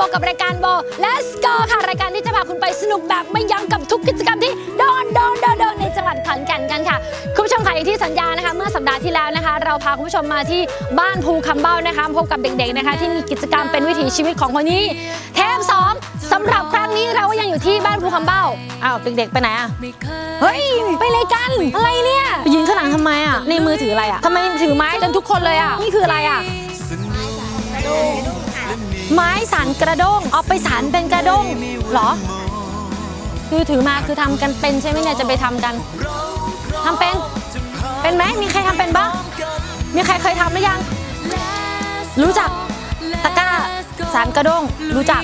โบกับรายการโบ Let's go ค่ะ รายการที่จะพาคุณไปสนุกแบบไม่ยั้งกับทุกกิจกรรมที่โดนโดนโดนโดนในจังหวัดขอนแก่นกันค่ะ คุณผู้ชมค่ะอย่างที่สัญญานะคะ เมื่อสัปดาห์ที่แล้วนะคะ เราพาคุณผู้ชมมาที่บ้านภูคำเบ้านะคะพบกับเด็กๆนะคะ ที่มีกิจกรรมเป็นวิถีชีวิตของคนนี้ เทปสองสำหรับครั้งนี้เราก็ยังอยู่ที่บ้านภูคำเบ้าอ้าวเด็กๆไปไหนอะไม่เคยเฮ้ยไปเลยกันอะไรเนี่ยไปยืนข้างหลังทำไมอะในมือถืออะไรอะทำไมถือไม้กันทุกคนเลยอะนี่คืออะไรอะ ไไม้สารกระด้งเอาไปสารเป็นกระด้งเหรอ คือถือมาคือทำกันเป็นใช่ไหมเนี่ยจะไปทำกันทำเป็นเป็นไหมมีใครทำเป็นบ้างมีใครเคยทำหรือยัง รู้จักตะกร้าสารกระด้งรู้จัก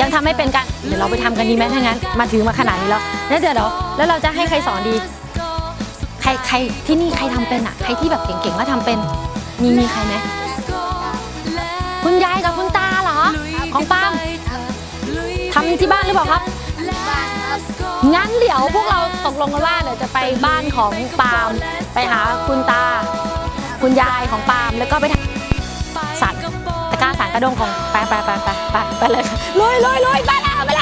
ยังทำไม่เป็นกันเดี๋ยวเราไปทำกันดีไหมถ้างั้น มาถือมาขนาดนี้แล้วแล้วเดี๋ยวเดี๋ยวแล้วเราจะให้ใครสอนดี ใครใครที่นี่ใครทำเป็นอะใครที่แบบเก่งๆแล้วทำเป็นมีมีใครไหมคุณยายกับ ของปาล์มทำที่บ้านหรือเปล่าครับ งั้นเดี๋ยวพวกเราตกลงกันว่าเดี๋ยวจะไปบ้านของปาล์มไปหาคุณตา คุณยายของปาล์มแล้วก็ไปทำสารตะกร้าสารกระดงของไปไปไปไปไปไปเลยลุยลุยลุยไปแล้วไปแล้ว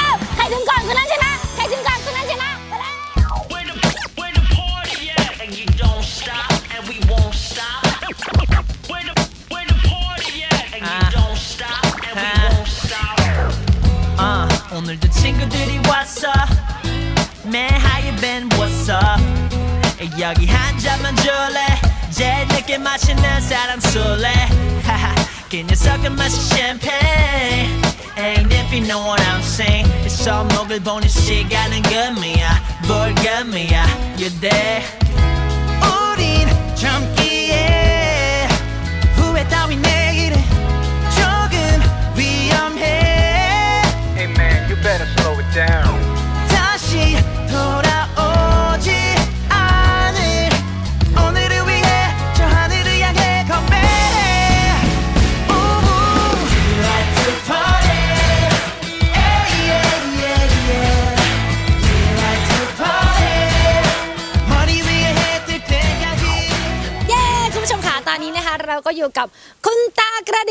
친구들이 왔어. Man, how you been? What's up? 여기 한 잔만 줄래? 제일 늦게 마시는 사람 술래? 하하, 그 녀석은 마시 champagne. Ain't if you know what I'm saying. It's all 목을 보는 시간은 금이야, 뭘 금이야. You're there. 우린 젊기에 후회 따위 내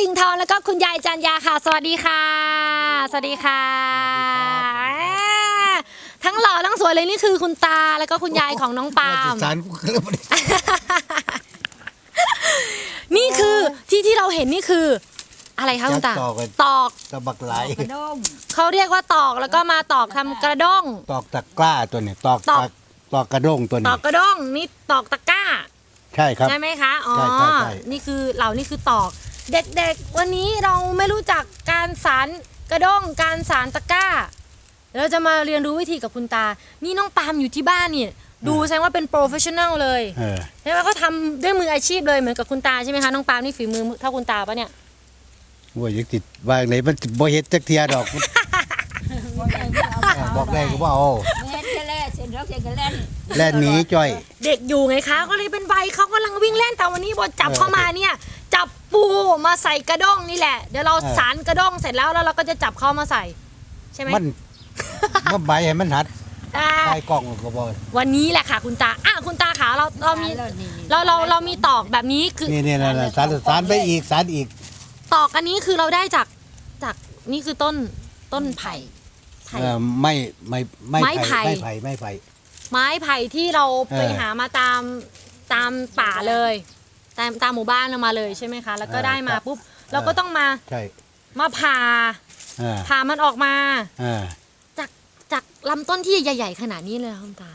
ดิ่งทองแล้วก็คุณยายจันยาค่ะ สวัสดีค่ะ สวัสดีค่ะทั้งหล่อทั้งสวยเลยนี่คือคุณตาแล้วก็คุณยายของน้องปาล์ม สารกูก็เลยบ่ได้นี่คือที่ที่เราเห็นนี่คือ อะไรคะคุณตาตอกกันตอกตะบักไหลายเขาเรียกว่าตอกแล้วก็มาตอกทำกระด้ง ตอกตะกร้าตัวนี้ตอกตอกตะตอกกระด้งตัวตนี้อกกระด้งนี่ตอกตะกร้า ใช่ครับ ใช่ไหมคะ อ๋อ ใช่ใช่ใช่ นี่คือเหล่านี่คือตอก เด็กๆ วันนี้เราไม่รู้จักการสารกระด้งการสารตะกร้า เราจะมาเรียนรู้วิธีกับคุณตา นี่น้องปาล์มอยู่ที่บ้านนี่ ดูแสดงว่าเป็นโปรเฟชชั่นแนลเลยเออใช่ไหมก็ทำด้วยมืออาชีพเลยเหมือนกับคุณตาใช่ไหมคะ น้องปาล์มนี่ฝีมือเท่าคุณตาปะเนี่ย ว่ายังติดว่าไหนมันบ่เฮ็ดจักเทียดอก บอกได้ก็บ่เอาแล่นหนีจ้อย เด็กอยู่ไงคะ ก็เลยเป็นใบเขากำลังวิ่งเล่นแต่วันนี้บทจับเข้ามาเนี่ย จับ ปูมาใส่กระด้งนี่แหละ เดี๋ยวเราเออ สารกระด้งเสร็จแล้วแล้วเราก็จะจับเข้ามาใส่ ใช่ไหมมันมันใบให้มันหัดอ่า ใบกล้องก็บ่วันนี้แหละค่ะคุณตา อะคุณตาขาเราเรามีเราเราเรามีตอกแบบนี้คือนี่นี่นั่นๆสารสารไปอีกสารอีกตอกอันนี้คือเราได้จากจากนี่คือต้นต้นไผ่ ไผ่ เออไม่ไม่ไม่ไม้ไผ่ไผ่ ไม่ไผ่ไม่ไผ่ ไม้ไผ่ที่เราไปเออ หามาตามตามป่าเลย ตามตามหมู่บ้านเรามาเลยใช่ไหมคะ แล้วก็เออได้มาครับปุ๊บเราก็ต้องมาใช่มาผ่าเออผ่ามันออกมาเออจากจากลำต้นที่ใหญ่ ๆ ขนาดนี้เลยเหรอคุณตา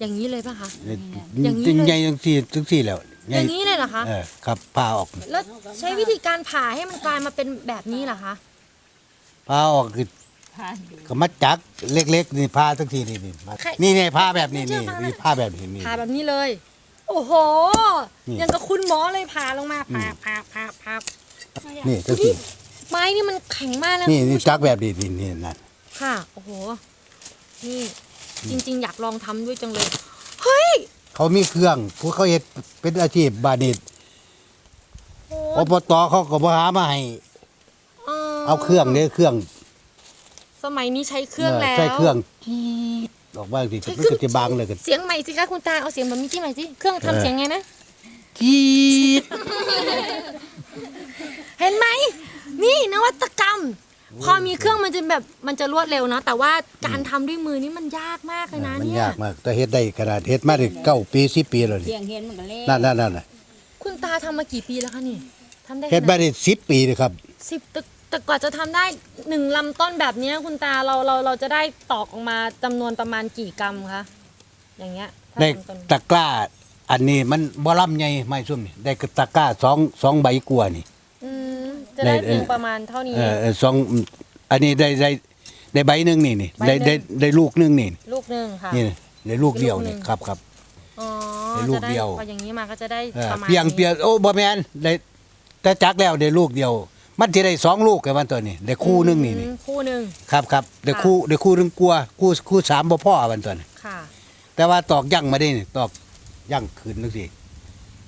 อย่างนี้เลยป่ะคะนี่อย่างนี้จริงเลย ใหญ่จังซี่จังซี่แล้วใหอญ่ย่างนี้เลยเหรอคะ เออครับพาออกแล้วใช้วิธีการผ่าให้มันกลายมาเป็นแบบนี้เหรอคะพาออกคือก็มาจักเล็กๆนี่พาทั้งทีนี่นี่มาใครนี่นี่พาแบบนี้เชื่นี่อฟังนี่นะพาแบบนี้นี่ผ่าแบบนี้เลย โอ้โห นี่อย่างกับคุณหมอเลยผ่าลงมาผ่าผ่าผ่าผ่านี่ทั้งทีไม้นี่มันแข็งมากนะนี่คุณนี่ผู้ชมจักแบบนี้นี่นี่นั่นค่ะ โอ้โห นี่ จริง ๆ อยากลองทำด้วยจังเลย เฮ้ย เขามีเครื่องพวกเขาเฮ็ดเป็นอาชีพบานิดโอ้อบตเขาก็บ่หามาให้เอาเครื่องเนี่ยเครื่องสมัยนี้ใช้เครื่องแล้วใช้เครื่องจี๊ด ออกมาสิใช้มันเครื่ก็จะบางเลยกันเสียงใหม่สิคะคุณตาเอาเสียงแบบนี้ที่ใหม่สิเครื่องเออทำเสียงไงนะจี๊ดเห็นไหมนี่นวัตกรรม พอมีเครื่องมันจะแบบมันจะรวดเร็วเนาะแต่ว่าการทำด้วยมือนี่มันยากมากเลยนะมันเนี่ยยากมากแต่เฮ็ดได้ขนาดเฮ็ดมาได้เก้าปีสิปีแล้วนี่เสียงเห็นมันก็เล่นั่นนั่นนั่นน่ะคุณตาทำมากี่ปีแล้วคะนี่ทำได้เฮ็ดมาได้สิบปีเลยครับสิบแต่ แต่กว่าจะทำได้หนึ่งลำต้นแบบเนี้ยคุณตาเราเราเราจะได้ตอกออกมาจำนวนประมาณกี่กรัมคะอย่างเงี้ยถ้าได้ลำต้นตะกร้า อันนี้มันบ่ลำใหญ่ไม่ซุ่มนี่ได้ตะกร้าสองสองใบกว่านี่ อืมจะได้ได้เออเพียงประมาณเท่านี้ เออเออสองอันนี้ได้ได้ได้ใบหนึงนี่นี่ใบหนึ่ได้ง ได้ได้ลูกหนึงนี่ลูกหนึ่งค่ะ นี่ได้ลูกเดียวลูกหนึ่นี่ง ครับครับ อ๋อได้ลูกจะได้เดียว พออย่างนี้มาก็จะได้เออประมาณเพียงนี้เปียโอ้บ่แม่นได้แต่จักแล้วได้ลูกเดียว มันสิได้สองลูกกับมันตัวนี้ได้คู่หนึงนี่นี่อืมคู่หนึ่ง ครับครับได้ค่ะ คู่ได้คู่หนึงกลัวคู่คู่สามบ่พอมันตัวนี้ค่ะ แต่ว่าตอกยั่งมาได้นี่ตอกยั่งขึ้นจังซี่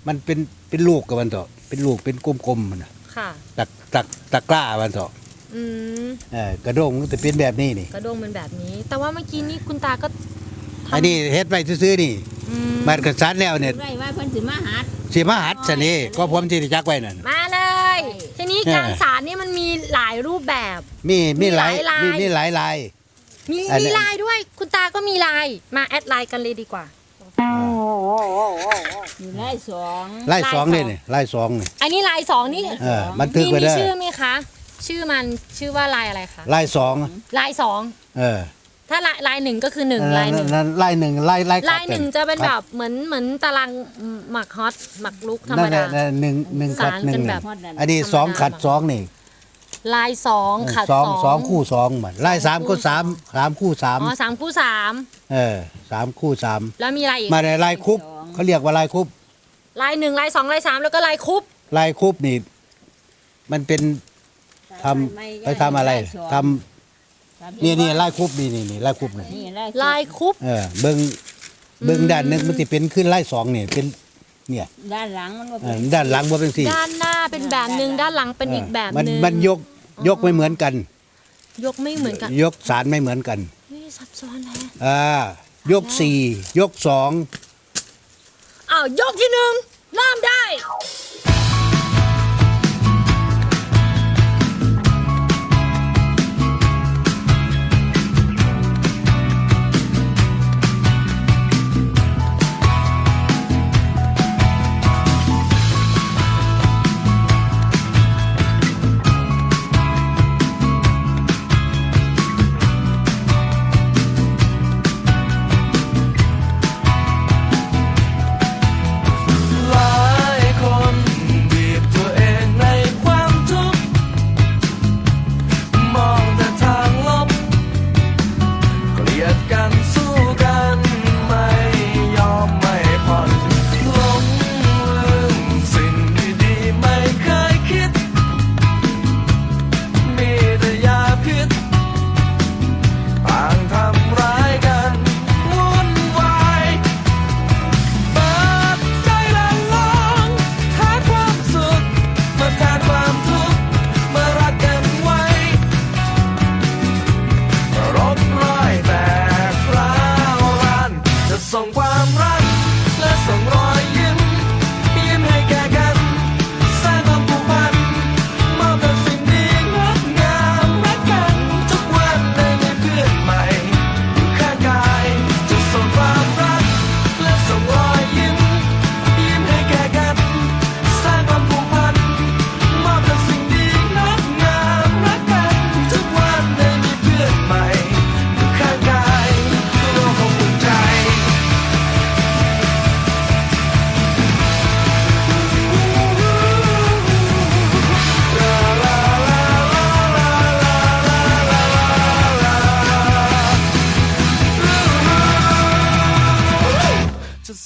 มันเป็นเป็นลูกกับมันตัวเป็นลูกเป็นกลมๆมันน่ะค่ะตะตะตะกร้ามันตัวอืมเออกระด้งมันจะเป็นแบบนี้นี่ กระด้งเป็นแบบนี้ แต่ว่าเมื่อกี้นี้คุณตาก็ทำ อันนี้เฮ็ดไว้ซื่อๆนี่อืมมันก็สันแล้วเนี่ยไรว่าเพิ่นสิมาหาสิมาหัดซะนี่ก็ผมสิได้จักไว้นั่น มาเลย ทีนี้เออ การสารนี่มันมีหลายรูปแบบ มีมีหลายมีหลายลายมีมีหลายลาย มีอันนี้ มีไลน์ด้วย คุณตาก็มีไลน์มาแอดไลน์กันเลยดีกว่า อยู่ไร่สองลายสองลายสองนี่นี่ลายสองนี่อันนี้ไลน์สองนี่เออมันทึกมีไว้มีเด้อชื่อไหมคะ ชื่อมันชื่อว่าไลน์อะไรคะลายสองไลน์สองเออ ถ้าไลน์ไลน์หนึ่งก็คือหนึ่งไลน์หนึ่งนั่นลายหนึ่งลายลายไลน์หนึ่งจะเป็นแบบเหมือนเหมือนตารางหมักฮอตหมักลุกธรรมนั่นแหดาละนั่นหนึ่งหนึ่งขัดสารหนึ่งกันนี่แบบอันนี้สองขัดสองนี่ลายสองขัดสสอองงสองคู่สองมันลายสามก็สามสามคู่สามอ๋อสามคู่สามเออสามคู่สามแล้วมีอะไรอีกมาในลายคุบเขาเรียกว่าลายคุบลายหนึ่งลายสองลายสามแล้วก็ลายคุบลายคุบนี่ มันเป็นทำไปทำอะไรทำ นี่นี่ลายคุบนี่นี่นี่ลายคุบนี่นี่ไร่ลายคุบเออเบิ้งเบิ้งด้านหนึงมันจะเป็นขึ้นลายสองนี่เป็นเนี่ยด้านหลังมันว่าเอเป็อนด้านหลังว่าเป็นสี่ด้านหน้าเป็นแบบหนึ่งด้านหลังเป็นอีกแบบมันหนึ่งมันยกยกไม่เหมือนกัน ยกไม่เหมือนกันยกสารไม่เหมือนกัน นี่ซับซ้อนแฮะอ่ายกสี่ยกสองอ้าวยกที่หนึ่งเริ่มได้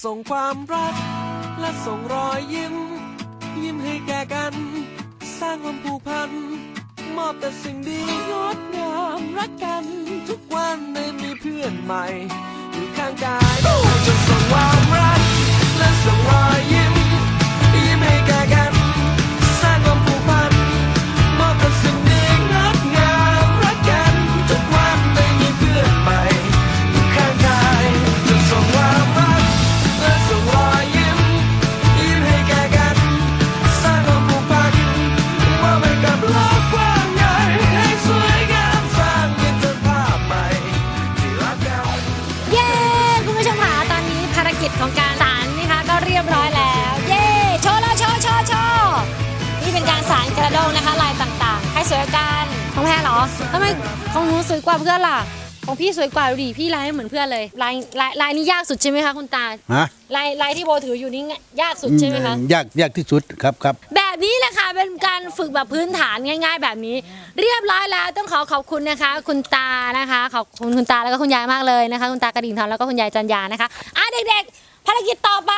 ส่งความรัก และส่งรอยยิ้ม ยิ้มให้แก่กัน สร้างความผูกพัน มอบแต่สิ่งดีงดงามรักกัน ทุกวันได้มีเพื่อนใหม่ อยู่ข้างกายจะส่งความรัก และส่งรอยยิ้ม ยิ้มให้แก่กัน สารกระด้งนะคะ ลายต่างๆให้สวยกว่ากันของแพ้เหรอทำไมของหนูสวยกว่าเพื่อนล่ะ ของพี่สวยกว่าดูดิพี่ลายไม่เหมือนเพื่อนเลยลายลายลายนี้ยากสุดใช่ไหมคะคุณตาฮะลายลายที่โบถืออยู่นี่ยากสุดใช่ไหมคะยากยากที่สุดครับครับแบบนี้แหละค่ะเป็นการฝึกแบบพื้นฐานง่าย ๆ แบบนี้ เรียบร้อยแล้วต้องขอขอบคุณนะคะ คุณตานะคะ ขอบคุณคุณตาแล้วก็คุณยายมากเลยนะคะ คุณตากระดิ่งทองแล้วก็คุณยายจันยานะคะอะเด็กๆภารกิจต่อไป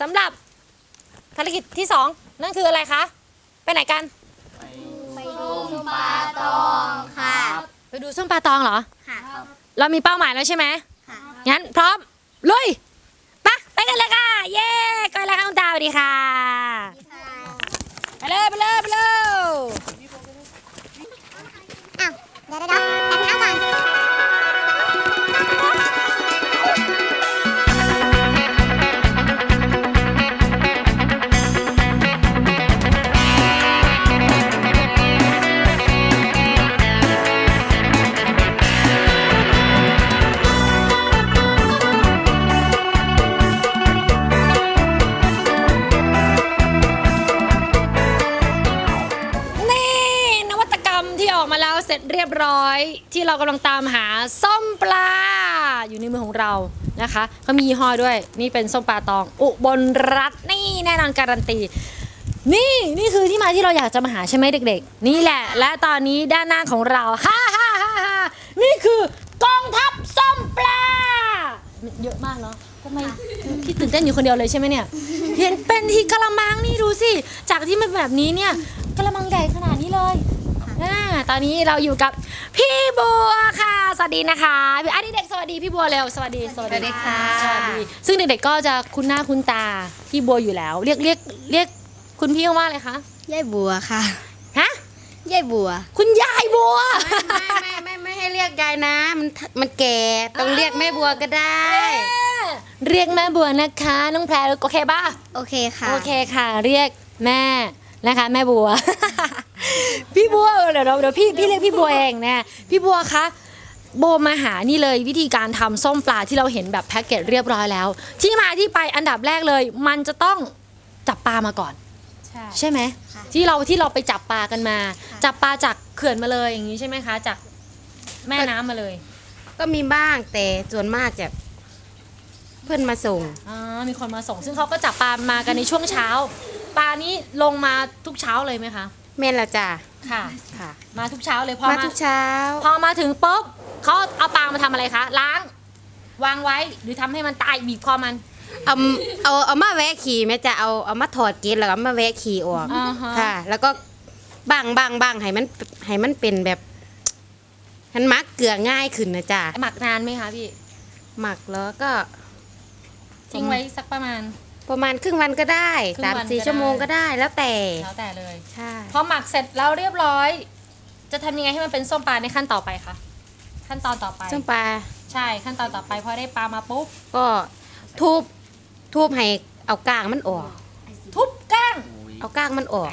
สำหรับภารกิจที่สองนั่นคืออะไรคะ ไปไหนกัน ไปดูปลาตองค่ะไปดูส้มปลาตองเหรอ ค่ะเรามีเป้าหมายแล้วใช่ไหมค่ะงั้นพร้อม ลุยไปะไปกันเลยค่ะ เย้ก็แล้วค่ะคุณตาสวัสดีค่ะ ไปเลยไปเลยไปเลย อ้าวเดี๋ยวเดี๋ยวเดี๋ยวแต่งเท้าก่อน กำลังตามหาส้มปลา อยู่ในมือของเรานะคะเขามียี่ห้อด้วย นี่เป็นส้มปลาตอง อุบลรัตน์นี่แน่นอนการันตี นี่นี่คือที่มาที่เราอยากจะมาหาใช่ไหมเด็ก ๆ นี่แหละ และตอนนี้ด้านหน้าของเราฮ่าฮ่าฮ่าฮ่านี่คือกองทัพส้มปลา เยอะมากเนาะทำไมพี่ตื่นเต้นอยู่คนเดียวเลยใช่ไหมเนี่ย เห็นเป็นที่กะละมังนี่ดูสิ จากที่มันแบบนี้เนี่ยกะละมังใหญ่ขนาดนี้เลย อ่าตอนนี้เราอยู่กับพี่บัวค่ะ สวัสดีนะคะพี่อันนี้เด็กสวัสดีพี่บัวเร็ว สวัสดี สวัสดีค่ะ สวัสดี ซึ่งเด็กๆก็จะคุ้นหน้าคุ้นตาพี่บัวอยู่แล้ว เรียกเรียกเรียกคุณพี่ว่าอะไรคะ ยายบัวค่ะ ฮะ ยายบัว คุณยายบัว ไม่ไม่ไม่ไม่ให้เรียกยายนะ มันมันแก่ ต้องเรียกแม่บัวก็ได้ เรียกแม่บัวนะคะ น้องแพรโอเคป่ะ โอเคค่ะ โอเคค่ะ เรียกแม่นะคะ แม่บัว พี่บัวเดี๋ยวเราเดี๋ยวพี่พี่เรียกพี่บัวเองนะพี่บัวคะโบมาหานี่เลยวิธีการทำส้มปลาที่เราเห็นแบบแพ็กเกจเรียบร้อยแล้ว ที่มาที่ไปอันดับแรกเลย มันจะต้องจับปลามาก่อน ใช่ ใช่ไหมค่ะที่เราที่เราไปจับปลากันมา ค่ะ จับปลาจากเขื่อนมาเลยอย่างนี้ใช่ไหมคะ จากแม่น้ำมาเลยก็มีบ้างแต่ส่วนมากจะเพื่อนมาส่ง อ๋อมีคนมาส่ง ซึ่งเขาก็จับปลามากันในช่วงเช้า ปลานี้ลงมาทุกเช้าเลยไหมคะ แม่นละจ้ะค่ะ ค่ะ มาทุกเช้าเลยพอมามาทุกเช้า พอมาถึงปุ๊บเขาเอาปลามาทำอะไรคะล้าง วางไว้หรือทำให้มันตายบีบคอมัน เอาเอาเอามาแวะขี่แม่จะเอาเอามาถอดเกล็ดแล้วก็เอามาแวะขี่ออกอ่าฮะ ค่ะ แล้วก็บางบางบางให้มันให้มันเป็นแบบมันมักเกลือง่ายขึ้นนะจ๊ะหมักนานไหมคะพี่หมักแล้วก็ทิ้งไว้สักประมาณ ประมาณครึ่งวันก็ได้ครึ่งสามวันสี่ก็ได้ชั่วโมงก็ได้แล้วแต่ แล้วแต่เลย ใช่ พอหมักเสร็จแล้วเรียบร้อย จะทำยังไงให้มันเป็นส้มปลาในขั้นต่อไปคะขั้นตอนต่อไปส้มปลาใช่ขั้นตอนต่อไปพอได้ปลามาปุ๊บ ก็ทุบทุบให้เอากลางมันออก ทุบก้างเอากลางมันออก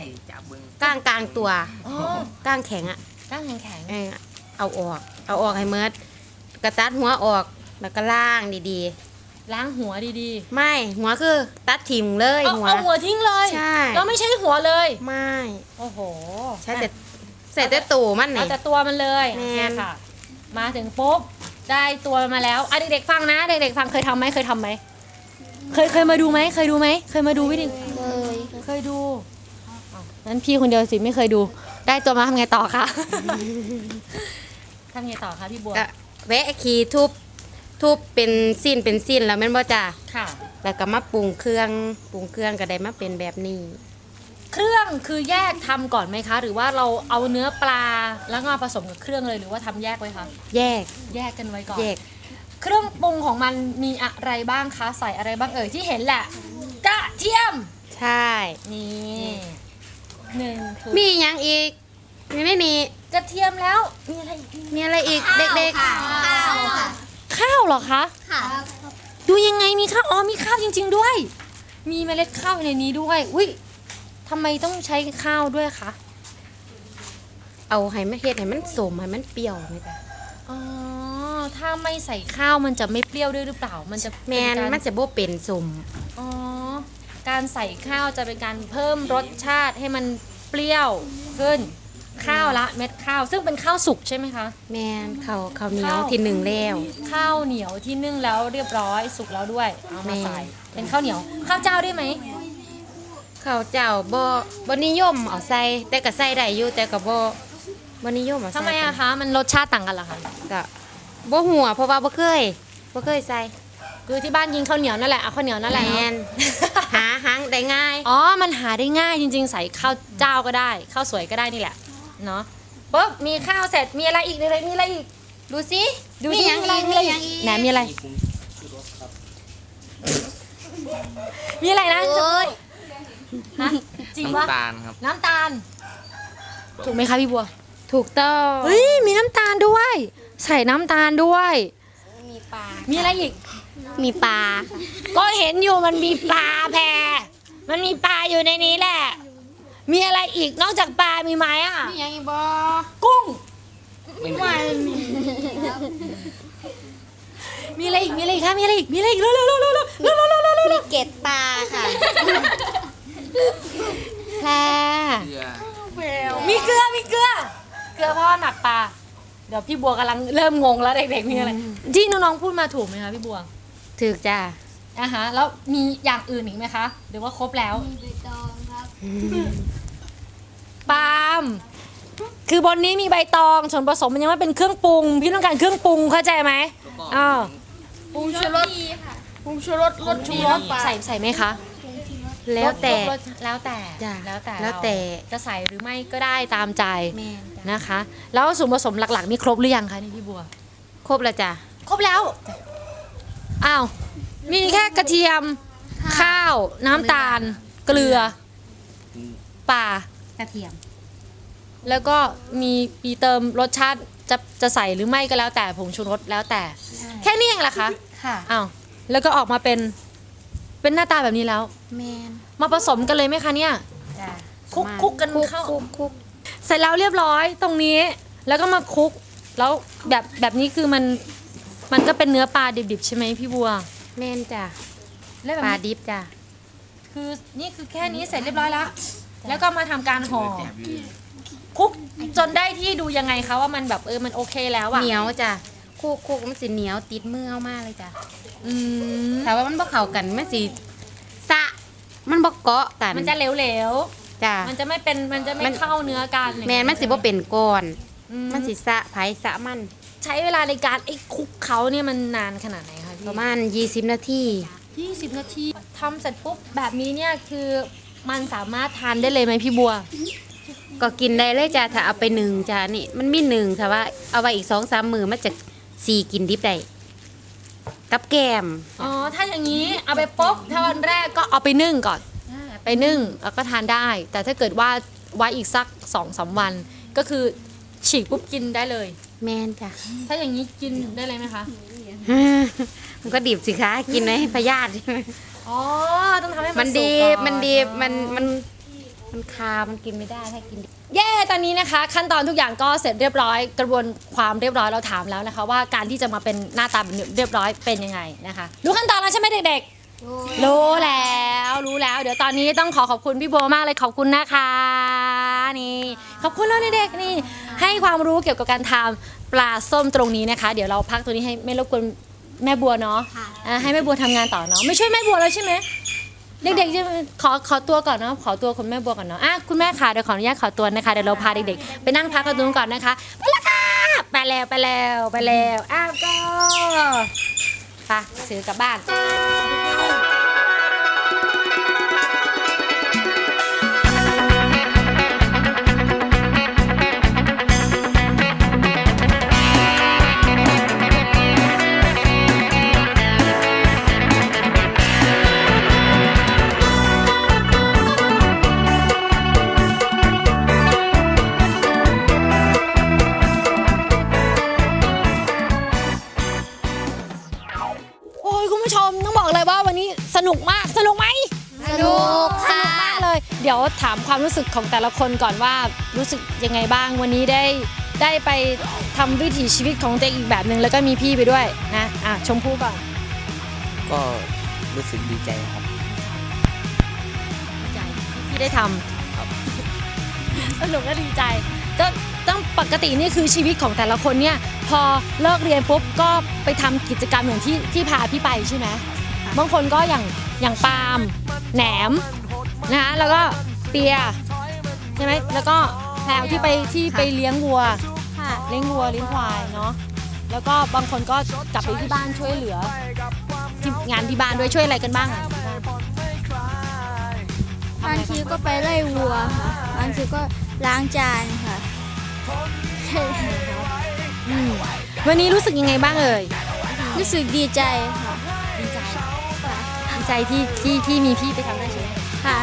กลางกลางตัวอ๋อกลางแข็งอะก้างแข็งเออเอาออก เอาออกให้เมิดกระตัดหัวออกแล้วก็ล่างดีๆ ล้างหัวดีๆไม่ หัวคือตัดทิมเลๆ ยเอาหัว เอาหัวทิ้งเลยใช่ แล้วไม่ใช่หัวเลย ไม่ โอ้โหใช้แต่ใส่แต่ตูมันไหนเอาแต่ตัวมันเลยแมโอนเคค่ะ มาถึงปุ๊บได้ตัวมันมาแล้วอะเด็กๆฟังนะเด็กๆฟังเคยทำไหมเคยทำไหมเคยเคยมาดูไหมเคยดูไหมเคยมาดูวิธี เคยเคยดูอ้าวงั้นพี่คนเดียวสิไม่เคยดู ได้ตัวมาทำไงต่อคะ ทำไงต่อคะพี่บัว ก็แวะขี่ทุบ ทุบเป็นสิ้นเป็นสิ้นแล้วแม่นบ่จ้ะค่ะ แล้วก็มาปรุงเครื่องปรุงเครื่องก็ได้มาเป็นแบบนี้ เครื่องคือแยกทำก่อนไหมคะ หรือว่าเราเอาเนื้อปลาแล้วก็มาผสมกับเครื่องเลยหรือว่าทำแยกไว้คะแยกแยกกันไว้ก่อน แยก เครื่องปรุงของมันมีอะไรบ้างคะ ใส่อะไรบ้างเอ่ยที่เห็นแหละกระเทียมใช่ นี่หนึ่งคือมีหยังอีกมีไม่มีกระเทียมแล้วมีอะไรอีกมีอะไรอีกเด็กข้าว เหรอคะดูยังไงมีข้าวอ๋อมีข้าวจริง ๆด้วย มีเมล็ดข้าวอยู่ในนี้ด้วยอุ้ยทำไมต้องใช้ข้าวด้วยคะๆเอาให้มันเฮ็ดให้มันสมให้มันเปรี้ยวไหมจ๊ะอ๋อถ้าไม่ใส่ข้าวมันจะไม่เปรี้ยวด้วยหรือเปล่า มันจะแมนเป็การมันจะบ่เป็นสมอ๋อการใส่ข้าวจะเป็นการเพิ่มรสชาติให้มันเปรี้ยวขึ้น ข้าวละเม็ดข้าว ซึ่งเป็นข้าวสุกใช่ไหมคะ แมนเขาเขาวเหนียวข้าว ที่หนึ่งแล้ว ข้าวเหนียวที่นึ่งแล้วเรียบร้อยสุกแล้วด้วยเอามาแม่ ใส่เป็นข้าวเหนียว ข้าวเจ้าได้ไหมข้าวเจ้าบ่บ่นิยมเอาใส่แต่ก็ใส่ได้อยู่แต่ก็บ่บ่นิยมเอาใส่ทำไมอะคะ มันรสชาติต่างกันเหรอคะก็บ่หัวเพราะว่าบ่เคยบ่เคยใส่คือที่บ้านกินข้าวเหนียวนั่นแหละเอาข้าวเหนียวนั่นแหละแมนหาหางได้ง่าย อ๋อ มันหาได้ง่ายจริง ๆ ใส่ข้าวเจ้าก็ได้ข้าวสวยก็ได้นี่แหละ เนาะปุ๊บมีข้าวเสร็จมีอะไรอีกอะไรมีอะไรอีก ดูสิดูมีสิหยังมีอะไรอีกมีมีอะไรหยัอีงกอีก ไหนมีอะไรมีอะไรนะโอ้ยฮะจริงปะน้ำตาลครับ น้ำตาล ถูกไหมคะพี่บัว ถูกต้องเฮ้ยมีน้ำตาลด้วย ใส่น้ำตาลด้วย มีปลา มีอะไรอีก มีปลา ก็เห็นอยู่มันมีปลาแพรมันมีปลาอยู่ในนี้แหละ มีอะไรอีกนอกจากปลา มีไหมอะ มีอยังอีกบ่กุ้ง ไม่มีมีอะไรอีก มีอะไรอีกคะมีอะไรอีก มีอะไรอีกเร็วๆๆๆๆๆๆมีเกล็ดปลาค่ะแพรมีเกลือ มีเกลือ เกลือพ่อหนักปลา เดี๋ยวพี่บัวกำลังเริ่มงงแล้วเด็กๆ มีอะไร ที่น้องๆ พูดมาถูกไหมคะพี่บัวถึกจ้าอะฮะ แล้วมีอย่างอื่นอีกไหมคะ หรือว่าครบแล้ว มีใบตองครับ ปาล์มคือบนนี้มีใบตองส่วนผสมมันยังไม่เป็นเครื่องปรุง พี่ต้องการเครื่องปรุงเข้าใจไหมอ้าวปรุงชูรสปรุงชูรสรสชูรสใส่ใส่ไหมคะ แล้วแต่รสแล้วแต่จ้ะแล้วแต่แล้วแต่เราจะใส่หรือไม่ก็ได้ตามใจแม่นจ้ะนะคะ แล้วส่วนผสมหลักๆมีครบหรือยังคะนี่พี่บัว ครบแล้วจ้ะครบแล้วอ้าวมีแค่กระเทียม ข้าว น้ำตาล เกลือปลา กระเทียม แล้วก็มีปีเติมรสชาติจะจะใส่หรือไม่ก็แล้วแต่ผงชูรสแล้วแต่ แค่นี้เองเหรอคะค่ะอ้าวแล้วก็ออกมาเป็นเป็นหน้าตาแบบนี้แล้ว แมนมาผสมกันเลยไหมคะเนี่ยจ้ะคลุกมาคลุกกันคลุกเข้าคลุกคลุกเสร็จแล้วเรียบร้อยตรงนี้ แล้วก็มาคลุก แล้วแบบแบบนี้คือมันมันก็เป็นเนื้อปลาดิบๆใช่ไหมพี่บัวแมนจ้ะแล้วแบบปลานี้ดิบจ้ะคือนี่คือแค่นี้เสร็จเรียบร้อยแล้ว แล้วก็มาทำการห่อคลุกจนได้ที่ดูยังไงคะว่ามันแบบเออมันโอเคแล้วอะเหนียวจ้ะคลุกคลุกมันสิเหนียวติดมือเอามากเลยจ้ะอืมถ้าว่ามันบ่เข้ากันมันสิสะมันบ่เกาะกันมันจะเหลวจ้ะๆมันจะไม่เป็นมันจะไม่มันเข้าเนื้อกันแมนมันสิบ่เป็นก้อน อืมันสิสะไผสะมัน ใช้เวลาในการไอ้คลุกเขาเนี่ยมันนานขนาดไหนคะพี่ ประมาณ 20 นาที 20 นาทีทำเสร็จปุ๊บแบบนี้เนี่ยคือ มันสามารถทานได้เลยไหมพี่บัว ก็กินได้เลยจ้ะถ้าเอาไปหนึ่งจ้ะนี่มันมีหนึ่งถ้าว่าเอาไว้อีกสองสามมือมันจะสี่กินดิบได้กับแกมอ๋อถ้าอย่างนี้เอาไปปุ๊บถ้าวันแรกก็เอาไปนึ่งก่อนไปนึ่งแล้วก็ทานได้ แต่ถ้าเกิดว่าไว้อีกสักสองสามวัน ก็คือฉีกปุ๊บกินได้เลย แมนจ้ะถ้าอย่างนี้กินได้เลยไหมคะ มันก็ดิบสิคะ กินไว้ให้พยาธิ อ๋อ ต้องทำให้มัมันนดิสุกบก่อมันดิบมันมันมันคาวมันกินไม่ได้ถ้ากินดิบเย้ตอนนี้นะคะ ขั้นตอนทุกอย่างก็เสร็จเรียบร้อย กระบวนความเรียบร้อยเราถามแล้วนะคะ ว่าการที่จะมาเป็นหน้าตาแบบนี้เรียบร้อยเป็นยังไงนะคะรู้ขั้นตอนแล้วใช่ไหมเด็กๆ รู้แล้วรู้แล้ว เดี๋ยวตอนนี้ต้องขอขอบคุณพี่โบวมากเลยขอบคุณนะคะนี่ขอบคุณแล้วเด็กๆนี่ให้ความรู้เกี่ยวกับการทำปลาส้มตรงนี้นะคะ เดี๋ยวเราพักตัวนี้ให้ไม่รบกวน แม่บัวเนาะอะให้แม่บัวทำงานต่อเนาะไม่ช่วยแม่บัวแล้วใช่ไหมเด็กๆจะขอขอตัวก่อนเนาะขอตัวคุณแม่บัวก่อนเนาะอะคุณแม่ค่ะเดี๋ยวขออนุญาตขอตัวนะคะเดี๋ยวเราพาเด็กๆไปนั่งพักกันตรงนนก่อนนะคะไปแล้วค่ะไปแล้วไปแล้วไปแล้วอ้าวก็ไปซื้อกลับบ้าน ดี๋ยวถามความรู้สึกของแต่ละคนก่อนว่ารู้สึกยังไงบ้างวันนี้ได้ได้ไปทำวิถีชีวิตของตัวเองอีกแบบหนึ่งแล้วก็มีพี่ไปด้วยนะอะชมพู่ก่อนก็รู้สึกดีใจครับ ดีใจที่ได้ทำสนุกและดีใจก็ต้องปกตินี่คือชีวิตของแต่ละคนเนี่ยพอเลิกเรียนปุ๊บก็ไปทำกิจกรรมอย่างที่ที่พาพี่ไปใช่ไหมบางคนก็อย่างอย่างปาล์มแหนม นะคะแล้วก็เปียใช่ไหมแล้วก็แพลวที่ไปที่ไปเลี้ยงวัวเลี้ยงวัวเลี้ยงควายเนาะแล้วก็บางคนก็กลับไปที่บ้านช่วยเหลือที่งานที่บ้านด้วยช่วยอะไรกันบ้างอะที่บ้านบางทีก็ไปไล่วัวค่ะ บางทีก็ล้างจานค่ะ อืมวันนี้รู้สึกยังไงบ้างเอ่ยรู้สึกดีใจค่ะ ดีใจดีใจที่ที่ที่มีพี่ไปทำได้ใช่ไหม ค่ะ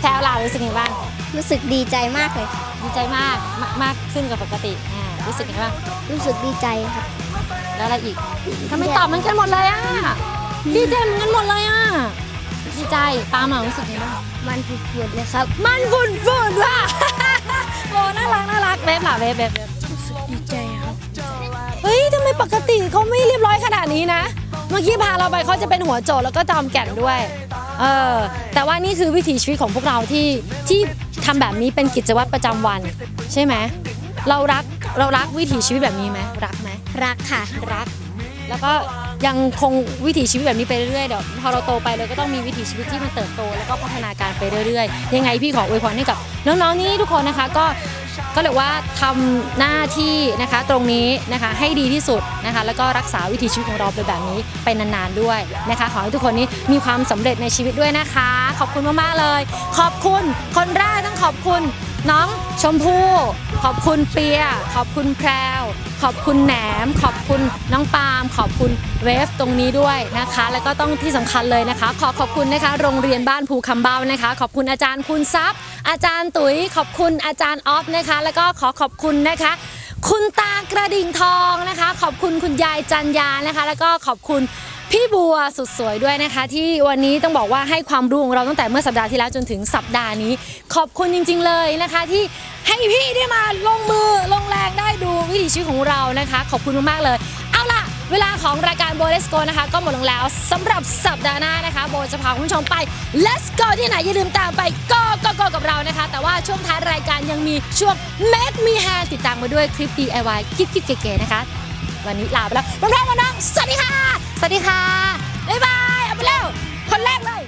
แพลวล่ะรู้สึกยังไงบ้าง รู้สึกดีใจมากเลยค่ะดีใจมากมากมากขึ้นกว่าปกติอ่ารู้สึกยังไงบ้าง รู้สึกดีใจค่ะแล้วอะไรอีกทำไมตอบเหมันกันหมดเลยอะ ดีใจเหมือนกันหมดเลยอะ ดีใจปาล์มอะรู้สึกยังไงบ้าง มันฝุดๆเลยครับ มันฝุ่นฝุ่นว่ะ โอ้น่ารักน่ารักเวฟล่ะเวฟเวฟเวฟดีใจครับ เฮ้ยทำไมปกติเขาไม่เรียบร้อยขนาดนี้นะ เมื่อกี้พาเราไปเขาจะเป็นหัวโจกแล้วก็จอมแก่นด้วย เออแต่ว่านี่คือวิถีชีวิตของพวกเราที่ที่ทำแบบนี้เป็นกิจวัตรประจำวัน ใช่ไหมเรารักเรารักวิถีชีวิตแบบนี้ไหมรักไหมรักค่ะ รัก แล้วก็ยังคงวิถีชีวิตแบบนี้ไปเรื่อยๆเดี๋ยวพอเราโตไปเราก็ต้องมีวิถีชีวิตที่มันเติบโต แล้วก็พัฒนาการไปเรื่อยๆ ยังไงพี่ขออวยพรให้กับ น้องๆนี่ทุกคนนะคะก็ก็เรียกว่าทำหน้าที่นะคะตรงนี้นะคะให้ดีที่สุดนะคะแล้วก็รักษาวิถีชีวิตของเราไปแบบนี้ไปนานๆด้วยนะคะขอให้ทุกคนนี้มีความสำเร็จในชีวิตด้วยนะคะ ขอบคุณมากๆเลย ขอบคุณคนแรกต้องขอบคุณ น้องชมพู่ขอบคุณเปีย ขอบคุณแพรวขอบคุณแหนม ขอบคุณน้องปาล์มขอบคุณเวฟตรงนี้ด้วยนะคะ แล้วก็ต้องที่สำคัญเลยนะคะ ขอขอบคุณนะคะ โรงเรียนบ้านภูคำเบ้านะคะ ขอบคุณอาจารย์คุณทรัพย์อาจารย์ตุ๋ย ขอบคุณอาจารย์ออฟนะคะ แล้วก็ขอขอบคุณนะคะคุณตากระดิ่งทองนะคะ ขอบคุณคุณยายจันยานะคะ แล้วก็ขอบคุณ พี่บัวสุดสวยด้วยนะคะ ที่วันนี้ต้องบอกว่าให้ความรู้ของเราตั้งแต่เมื่อสัปดาห์ที่แล้วจนถึงสัปดาห์นี้ ขอบคุณจริง ๆ เลยนะคะ ที่ให้พี่ได้มาลงมือลงแรงได้ดูวิถีชีวิตของเรานะคะ ขอบคุณมากๆเลย เอาล่ะ เวลาของรายการโบเลสโกนะคะ ก็หมดลงแล้วสำหรับสัปดาห์หน้านะคะ โบจะพาคุณผู้ชมไป Let's go ที่ไหนอย่าลืมตามไป go go go กับเรานะคะ แต่ว่าช่วงท้ายรายการยังมีช่วง Make Me Hair ติดตามมาด้วยคลิป DIY คลิปๆเก๋ๆนะคะ วันนี้ลาไปแล้วพร้อมๆกันน้องสวัสดีค่ะ สวัสดีค่ะบ๊ายบายเอาไปแล้วคนแรกเลย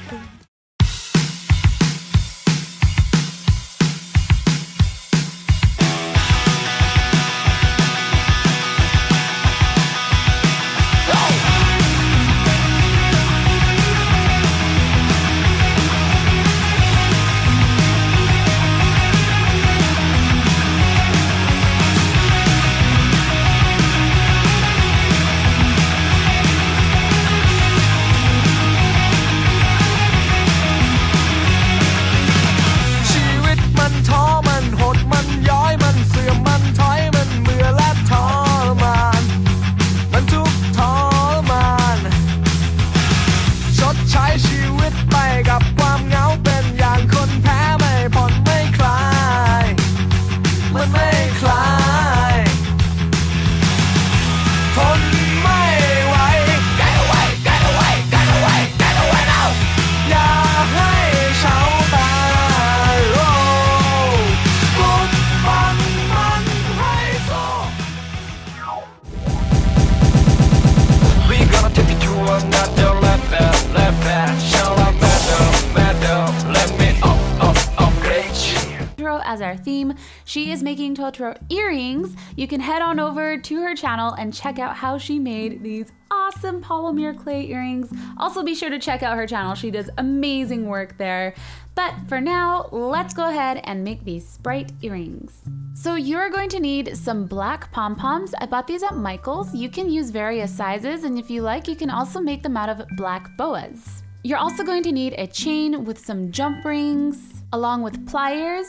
She is making Totoro earrings. You can head on over to her channel and check out how she made these awesome polymer clay earrings. Also, be sure to check out her channel. She does amazing work there. But for now, let's go ahead and make these Sprite earrings. So you're going to need some black pom-poms. I bought these at Michael's. You can use various sizes, and if you like, you can also make them out of black boas. You're also going to need a chain with some jump rings, along with pliers,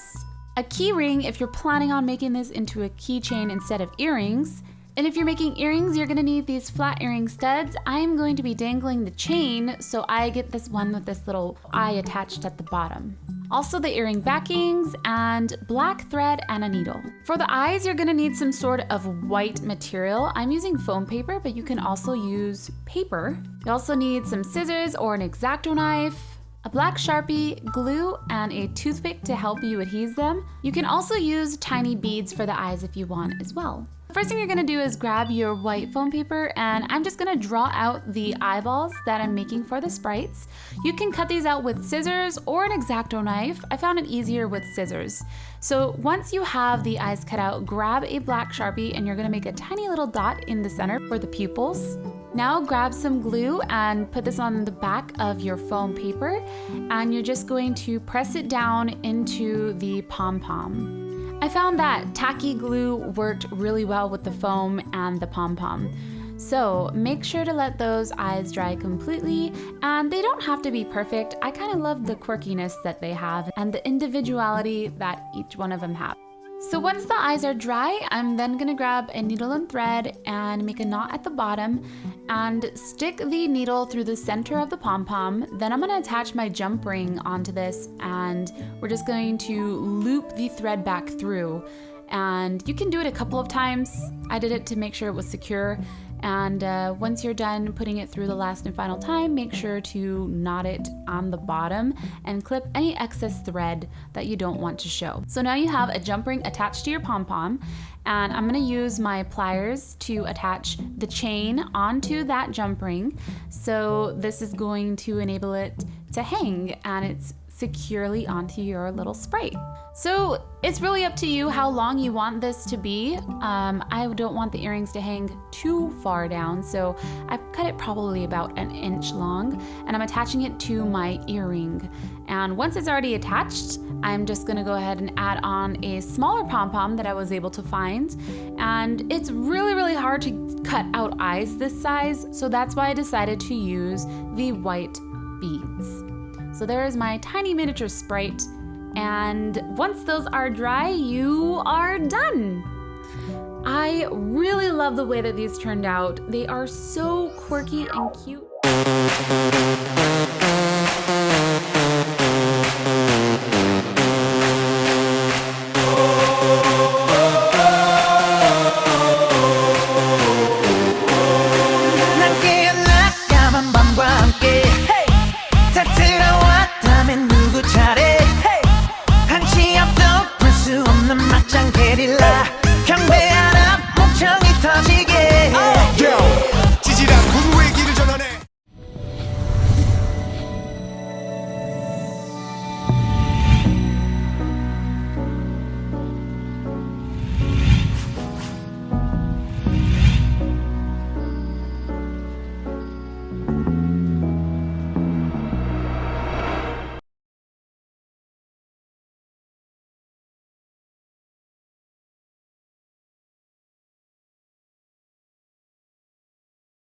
a key ring if you're planning on making this into a keychain instead of earrings, And if you're making earrings, you're gonna need these flat earring studs. I'm going to be dangling the chain, so I get this one with this little eye attached at the bottom. Also the earring backings and black thread and a needle. For the eyes, you're gonna need some sort of white material. I'm using foam paper, but you can also use paper. You also need some scissors or an X-Acto knife, a black sharpie, glue, and a toothpick to help you adhere them. You can also use tiny beads for the eyes if you want as well. First thing you're gonna do is grab your white foam paper and I'm just gonna draw out the eyeballs that I'm making for the sprites. You can cut these out with scissors or an X-Acto knife. I found it easier with scissors. So once you have the eyes cut out, grab a black sharpie and you're gonna make a tiny little dot in the center for the pupils. Now grab some glue and put this on the back of your foam paper and you're just going to press it down into the pom-pom. I found that tacky glue worked really well with the foam and the pom-pom. So make sure to let those eyes dry completely and they don't have to be perfect. I kind of love the quirkiness that they have and the individuality that each one of them have. So once the eyes are dry, I'm then gonna grab a needle and thread and make a knot at the bottom and stick the needle through the center of the pom-pom. Then I'm gonna attach my jump ring onto this and we're just going to loop the thread back through. And you can do it a couple of times. I did it to make sure it was secure. And uh, once you're done putting it through the last and final time, make sure to knot it on the bottom and clip any excess thread that you don't want to show. So now you have a jump ring attached to your pom pom, and I'm gonna use my pliers to attach the chain onto that jump ring. So this is going to enable it to hang and it's securely onto your little sprite. So it's really up to you how long you want this to be. Um, I don't want the earrings to hang too far down, so I've cut it probably about an inch long and I'm attaching it to my earring. And once it's already attached, I'm just gonna go ahead and add on a smaller pom pom that I was able to find. And it's really, really hard to cut out eyes this size, so that's why I decided to use the white beads. So there is my tiny miniature sprite. And once those are dry, you are done. I really love the way that these turned out. They are so quirky and cute.